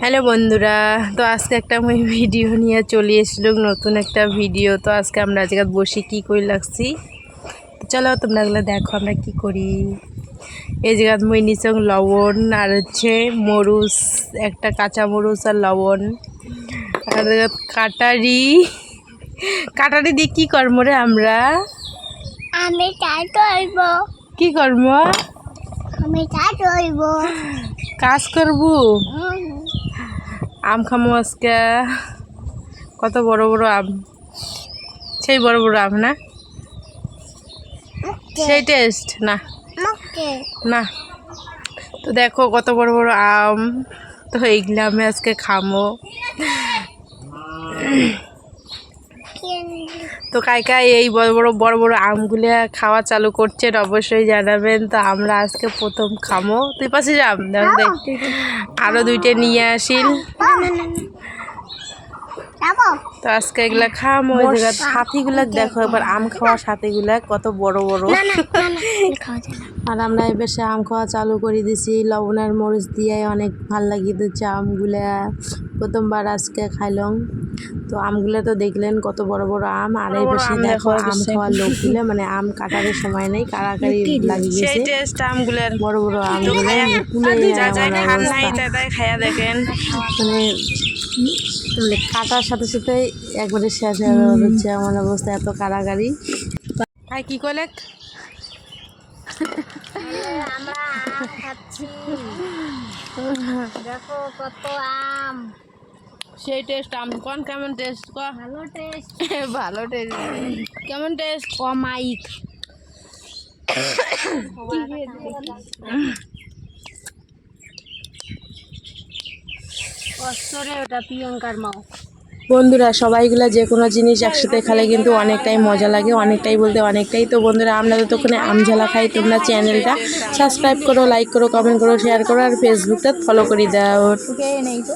Hello বন্ধুরা তো আজকে একটা আমি ভিডিও নিয়ে চলে এসেছিল নতুন একটা ভিডিও। তো আজকে আমরা আজকে বসে কি করে লাগছি? চলো তোমরা এগুলো দেখো আমরা কি করি? এই জায়গাত মই নিচং লবণ আর হচ্ছে মরুচ একটা কাঁচা মরুচ আর লবণ। আর কাটারি। কাটারি দিয়ে কী কর্ম রে আমরা? আমি চাই করব। কি কর্ম আমি চাই করব। কাজ করব? আম খামো আজকে। কত বড় বড় আম? সেই বড় বড় আম না? সেই টেস্ট না। না। তো দেখো কত বড় বড় আম। তো এইগুলো আমি আজকে খামো। তো কাই কাই এই বড় বড় বড় বড় আমগুলো খাওয়া চালু করছেন অবশ্যই জানাবেন। তো আমরা আজকে প্রথম খামো। তুই পাশে যাম দেখ আরও দুইটা নিয়ে আসিল। তো আজকে এগুলা খামো ওই জায়গা সাথীগুলা দেখো এবার আম খাওয়া সাথীগুলা কত বড় বড়। আর আমরা এবার সে আম খাওয়া চালু করে দিছি লবণ আর মরিচ দিয়ে অনেক ভালো লাগিয়ে দিচ্ছে আমগুলা। প্রথমবার আজকে খাইলাম। তো আমগুলা তো দেখলেন কত বড় বড় আম আর এই বেশি দেখো আম খাওয়ার লোকগুলো মানে আম কাটার সময় নেই কাড়াকাড়ি লাগিয়ে গেছে টেস্ট আমগুলার। বড় বড় আমগুলো খায়া দেখেন। মানে মানে কাটার সাথে সাথে একবারে শেষ হয়ে হচ্ছে আমার অবস্থা এত কারাগারি ভাই কি করলে আমরা আম খাচ্ছি। দেখো কত আম। সেই টেস্ট আম কোন কেমন টেস্ট ক? ভালো টেস্ট ভালো টেস্ট কেমন টেস্ট অস্তরে ওটা প্রিয়ঙ্কার মাও বন্ধুরা সবাইগুলা যে কোনো জিনিস একসাথে খেলে কিন্তু অনেকটাই মজা লাগে অনেকটাই বলতে অনেকটাই। তো বন্ধুরা আমরা যতক্ষণে আম ঝালা খাই তোমরা চ্যানেলটা সাবস্ক্রাইব করো লাইক করো কমেন্ট করো শেয়ার করো আর ফেসবুকটা ফলো করে দাও। নেই তো?